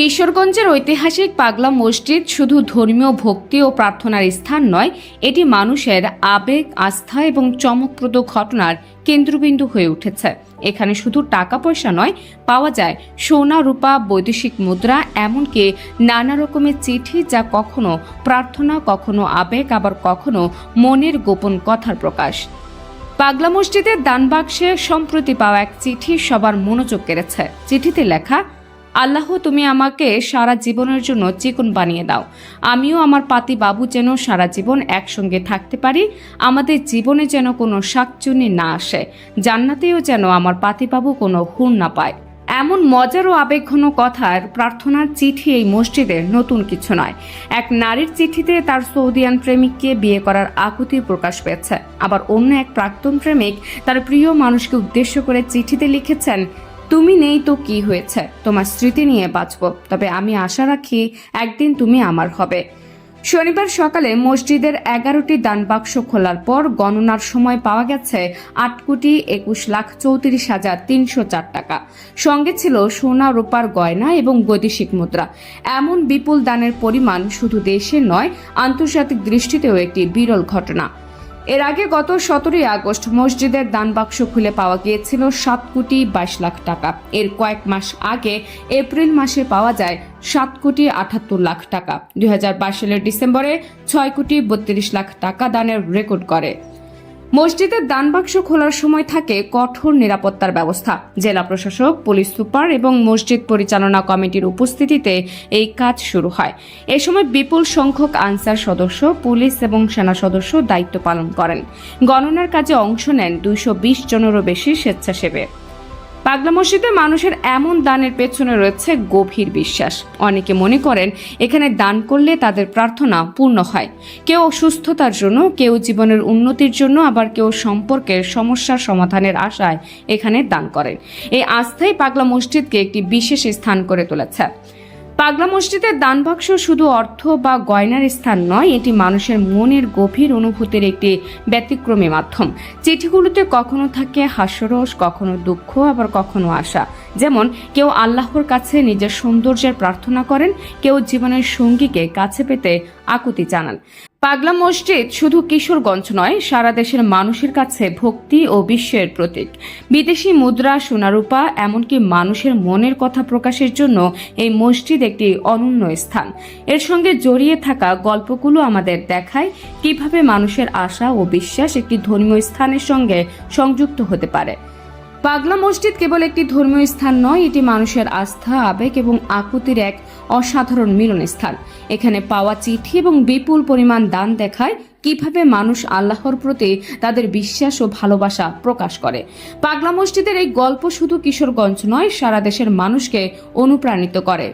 কিশোরগঞ্জের ঐতিহাসিক পাগলা মসজিদ শুধু ধর্মীয় ভক্তি ও প্রার্থনার স্থান নয়, এটি মানুষের আবেগ, আস্থা এবং চমকপ্রদ ঘটনার কেন্দ্রবিন্দু হয়ে উঠেছে। এখানে শুধু টাকা পয়সা নয়, পাওয়া যায় সোনা, রূপা, বৈদেশিক মুদ্রা, এমনকি নানা রকমের চিঠি যা কখনো প্রার্থনা, কখনো আবেগ, আবার কখনো মনের গোপন কথার প্রকাশ। পাগলা মসজিদের দানবাক্সে সম্প্রতি পাওয়া এক চিঠি সবার মনোযোগ কেড়েছে। চিঠিতে লেখা আল্লাহ, তুমি আমাকে সারা জীবনের জন্য চিকন বানিয়ে দাও। আমিও আমার পাতি বাবু যেন সারা জীবন একসঙ্গে থাকতে পারি। আমাদের জীবনে যেন কোনো শাকচুনি না আসে। জান্নাতেও যেন আমার পাতিবাবু কোনো হুর না পায়। এমন মজার ও আবেগঘন কথার প্রার্থনার চিঠি এই মসজিদের নতুন কিছু নয়। এক নারীর চিঠিতে তার সৌদিয়ান প্রেমিককে বিয়ে করার আকুতি প্রকাশ পেয়েছে। আবার অন্য এক প্রাক্তন প্রেমিক তার প্রিয় মানুষকে উদ্দেশ্য করে চিঠিতে লিখেছেন তুমি নেই তো কি হয়েছে? তোমার স্মৃতি নিয়ে বাঁচব। তবে আমি আশা রাখি একদিন তুমি আমার হবে। শনিবার সকালে মসজিদের এগারোটি দান বাক্স খোলার পর গণনার সময় পাওয়া গেছে আট কোটি একুশ লাখ চৌত্রিশ হাজার তিনশো চার টাকা। সঙ্গে ছিল সোনা, রূপার গয়না এবং বৈদেশিক মুদ্রা। এমন বিপুল দানের পরিমাণ শুধু দেশে নয়, আন্তর্জাতিক দৃষ্টিতেও একটি বিরল ঘটনা। এর আগে গত সতেরোই আগস্ট মসজিদের দান বাক্স খুলে পাওয়া গিয়েছিল সাত কোটি বাইশ লাখ টাকা। এর কয়েক মাস আগে এপ্রিল মাসে পাওয়া যায় সাত কোটি আটাত্তর লাখ টাকা। দুই হাজার বাইশ সালের ডিসেম্বরে ছয় কোটি বত্রিশ লাখ টাকা দানের রেকর্ড করে। মসজিদের দানবাক্স খোলার সময় থাকে কঠোর নিরাপত্তার ব্যবস্থা। জেলা প্রশাসক, পুলিশ সুপার এবং মসজিদ পরিচালনা কমিটির উপস্থিতিতে এই কাজ শুরু হয়। এ সময় বিপুল সংখ্যক আনসার সদস্য, পুলিশ এবং সেনা সদস্য দায়িত্ব পালন করেন। গণনার কাজে অংশ নেন দুইশো বিশ জনেরও বেশি স্বেচ্ছাসেবী পাগলা মসজিদে মানুষের এমন দানের পেছনে রয়েছে গভীর বিশ্বাস। অনেকে মনে করেন, এখানে দান করলে তাদের প্রার্থনা পূর্ণ হয়। কেউ সুস্থতার জন্য, কেউ জীবনের উন্নতির জন্য, আবার কেউ সম্পর্কের সমস্যার সমাধানের আশায় এখানে দান করেন। এই আস্থাই পাগলা মসজিদকে একটি বিশেষ স্থান করে তুলেছে। পাগলা মসজিদের দান বাক্স শুধু অর্থ বা গয়নার স্থান নয়, এটি মানুষের মনের গভীর অনুভূতির একটি ব্যতিক্রমী মাধ্যম। চিঠিগুলোতে কখনো থাকে হাস্যরস, কখনো দুঃখ, আবার কখনো আশা। যেমন, কেউ আল্লাহর কাছে নিজের সৌন্দর্যের প্রার্থনা করেন, কেউ জীবনের সঙ্গীকে কাছে পেতে আকুতি জানান। পাগলা মসজিদ শুধু কিশোরগঞ্জ নয়, সারা দেশের মানুষের কাছে ভক্তি ও বিশ্বের প্রতীক। বিদেশি মুদ্রা, সোনারূপা, এমনকি মানুষের মনের কথা প্রকাশের জন্য এই মসজিদ একটি অনন্য স্থান। এর সঙ্গে জড়িয়ে থাকা গল্পগুলো আমাদের দেখায় কীভাবে মানুষের আশা ও বিশ্বাস একটি ধর্মীয় স্থানের সঙ্গে সংযুক্ত হতে পারে। পাগলা মসজিদ কেবল একটি ধর্মীয় স্থান নয়, এটি মানুষের আস্থা, আবেগ এবং আকুতির এক অসাধারণ মিলন স্থান এখানে পাওয়া চিঠি এবং বিপুল পরিমাণ দান দেখায় কীভাবে মানুষ আল্লাহর প্রতি তাদের বিশ্বাস ও ভালোবাসা প্রকাশ করে। পাগলা মসজিদের এই গল্প শুধু কিশোরগঞ্জ নয়, সারা দেশের মানুষকে অনুপ্রাণিত করে।